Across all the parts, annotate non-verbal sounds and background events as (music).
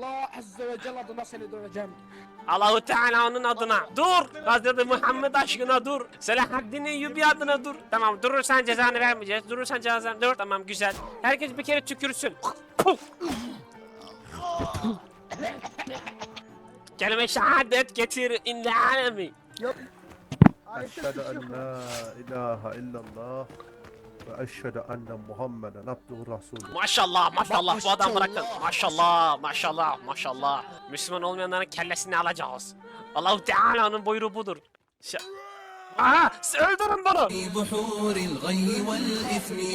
Allah Azze ve Celle adına seni döveceğim. Allahu Teala'nın adına dur. Hazreti Muhammed aşkına dur. Selahaddin Eyyubi adına dur. Tamam durursan cezanı vermeyeceğiz. Durursan cezanı dur. Tamam güzel. Herkes bir kere tükürsün. Puf. Kelime şehadet getir inle alemi. Yok. Eşhedü en la ilahe illallah ve eşhedü enne Muhammeden abduhu rasulü. Maşallah maşallah bu adamı bırakın. Maşallah maşallah maşallah. Müslüman olmayanların kellesini alacağız. Allahu Teala'nın buyruğu budur. Ş Aha! Öldürün bunu!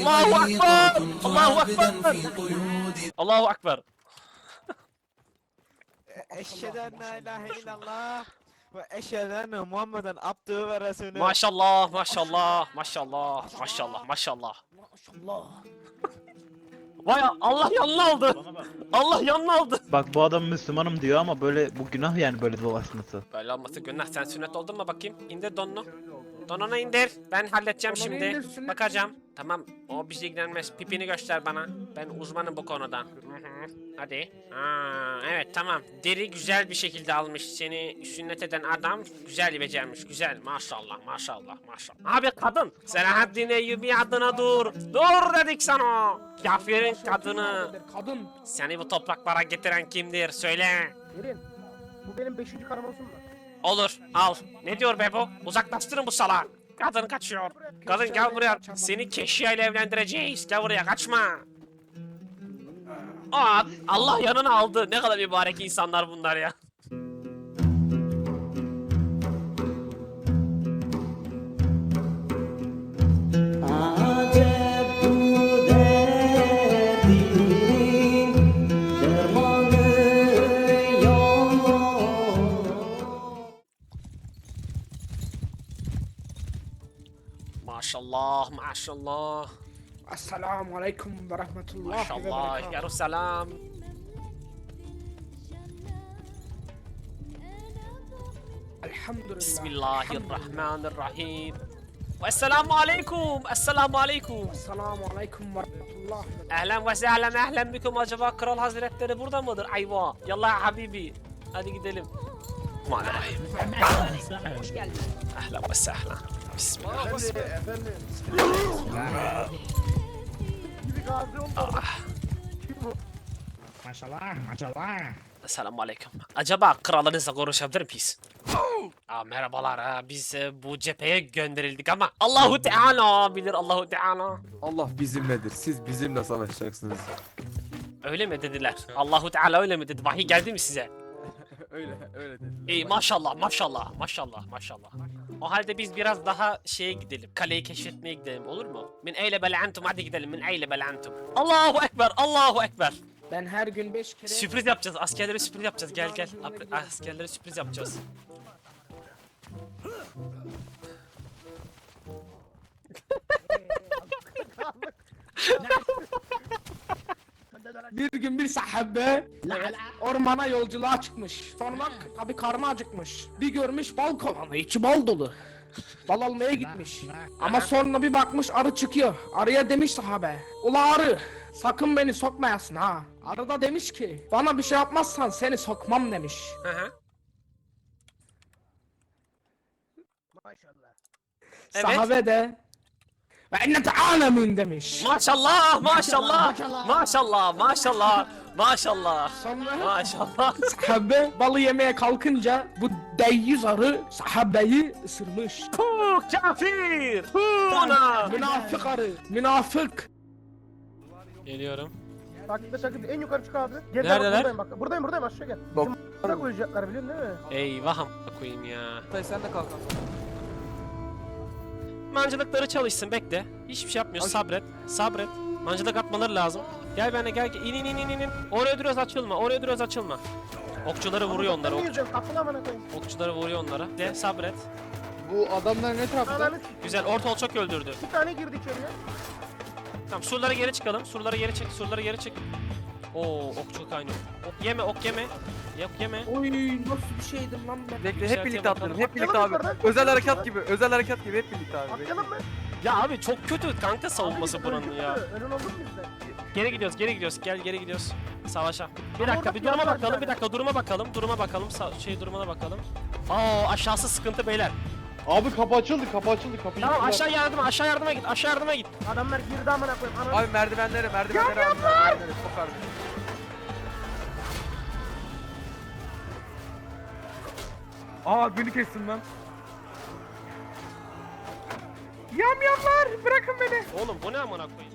Allahu Akbar! Allahu Akbar! Allahu Akbar! Eşhedü en la ilahe illallah ve eşhedü enne Muhammeden abdühü ve resulü. Maşallah maşallah maşallah maşallah maşallah. Maşallah. Vay Allah yanına aldı. Allah yanına aldı. Bak bu adam Müslümanım diyor ama böyle bu günah yani böyle dolaşması. Böyle olması günah sen sünnet oldun mu bakayım? İndir donunu. Donunu indir. Ben halledeceğim Donunu şimdi. indir, sünnet Bakacağım. Tamam. O bizi ilgilenmez. Pipini göster bana. Ben uzmanım bu konuda. Hı hı. Hadi. Aa, evet tamam. Deri güzel bir şekilde almış. Seni sünnet eden adam güzel becermiş. Güzel. Maşallah maşallah maşallah. Abi kadın. Selahaddin Eyyubi adına dur. Dur dedik sana. Kafirin kadını. Kadın. Seni bu topraklara getiren kimdir? Söyle. Derin. Bu benim beşinci olsun mu? Olur al. Ne diyor be bu? Uzaklaştırın bu salağı. Kadın kaçıyor. Kadın gel buraya. Seni Keşiya ile evlendireceğiz. Gel buraya kaçma. Aa, Allah yanına aldı. Ne kadar mübarek insanlar bunlar ya. ما شاء الله ما شاء الله. السلام عليكم ورحمة الله ما شاء الله يا رب سلام الحمد لله. بسم الله الرحمن الرحيم. والسلام عليكم السلام عليكم. السلام عليكم ورحمة الله أهلا وسهلا أهلا بكم acaba Kral Hazretleri burada mıdır? Ayva yallah habibi hadi gidelim. Aman Rahim. Ahlan أهلا وسهلا. Bismillah. Efendim Maşallah, maşallah. Esselamu aleyküm. Acaba kralınızla konuşabilir miyiz? Aa, merhabalar. Ha. Biz e, bu cepheye gönderildik ama Allahu Teala bilir Allahu Teala. Allah bizimledir. Siz bizimle savaşacaksınız. Öyle mi dediler? Allahu Teala öyle mi dedi? Vahiy geldi mi size? (laughs) öyle, öyle dediler. İyi maşallah maşallah maşallah maşallah. O halde biz biraz daha şeye gidelim. Kaleyi keşfetmeye gidelim olur mu? Min eyle bel antum hadi gidelim min eyle bel antum. Allahu ekber Allahu ekber. Ben her gün beş kere... Sürpriz yapacağız. Askerlere sürpriz yapacağız. Gel gel. Askerlere sürpriz yapacağız. Sahabe ormana yolculuğa çıkmış. Sonra tabi karnı acıkmış. Bir görmüş bal kovanı içi bal dolu. Bal almaya gitmiş. Ama sonra bir bakmış arı çıkıyor. Arıya demiş sahabe. Ula arı sakın beni sokmayasın ha. Arı da demiş ki bana bir şey yapmazsan seni sokmam demiş. Hı. Evet. Sahabe de ve enne demiş. Maşallah maşallah maşallah maşallah maşallah Sonra maşallah. sahabe balı yemeye kalkınca bu deyyüz arı sahabeyi ısırmış. Puh kafir. Puh ona. Münafık arı. Münafık. Geliyorum. Takipte takipte en yukarı çık abi. Geride Neredeler? bak buradayım bak. Buradayım buradayım aşağı gel. Bak. A**ına koyacaklar biliyorsun değil mi? Eyvah amına koyayım ya. Tay sen de kalk. Mancılıkları çalışsın bekle. Hiçbir şey yapmıyor. Sabret. Sabret. Mancılık atmaları lazım. Gel benimle gel. gel. İn in in in in. Oraya duruyoruz açılma. Oraya duruyoruz açılma. Okçuları vuruyor onları. Ne Ok yüzüyorum kapını amına koyayım. okçuları vuruyor onlara. De sabret. Bu adamlar ne tarafta? Ananı. Güzel. Orta çok öldürdü. Bir tane girdi içeriye. Tamam surlara geri çıkalım. Surlara geri çek. Surlara geri çek. Oo okçu kaynıyor. Ok yeme ok yeme. Yok yeme. Oy nasıl bir şeydim lan ben. Bekle hep birlikte bakalım. atlayalım. Hep birlikte Atlayalım abi. yukarıdan. Özel harekat gibi. Özel harekat gibi hep birlikte abi. Atlayalım mı? Ya abi çok kötü kanka savunması Abi, buranın ya. Önün olur mu bizden? Geri gidiyoruz geri gidiyoruz. Gel geri gidiyoruz. Savaşa. Bir dakika bir duruma bakalım. Bir dakika duruma bakalım. Duruma bakalım. Sa- şey durumuna bakalım. Aa aşağısı sıkıntı beyler. Abi kapı açıldı kapı açıldı kapıyı. Tamam aşağı yardıma aşağı yardıma git. Aşağı yardıma git. Adamlar girdi amına koyayım. Ananı Abi merdivenlere merdivenlere abi merdivenlere çok harbi. Aa beni kestin lan. Yamyamlar bırakın beni. Oğlum bu ne amına koyayım?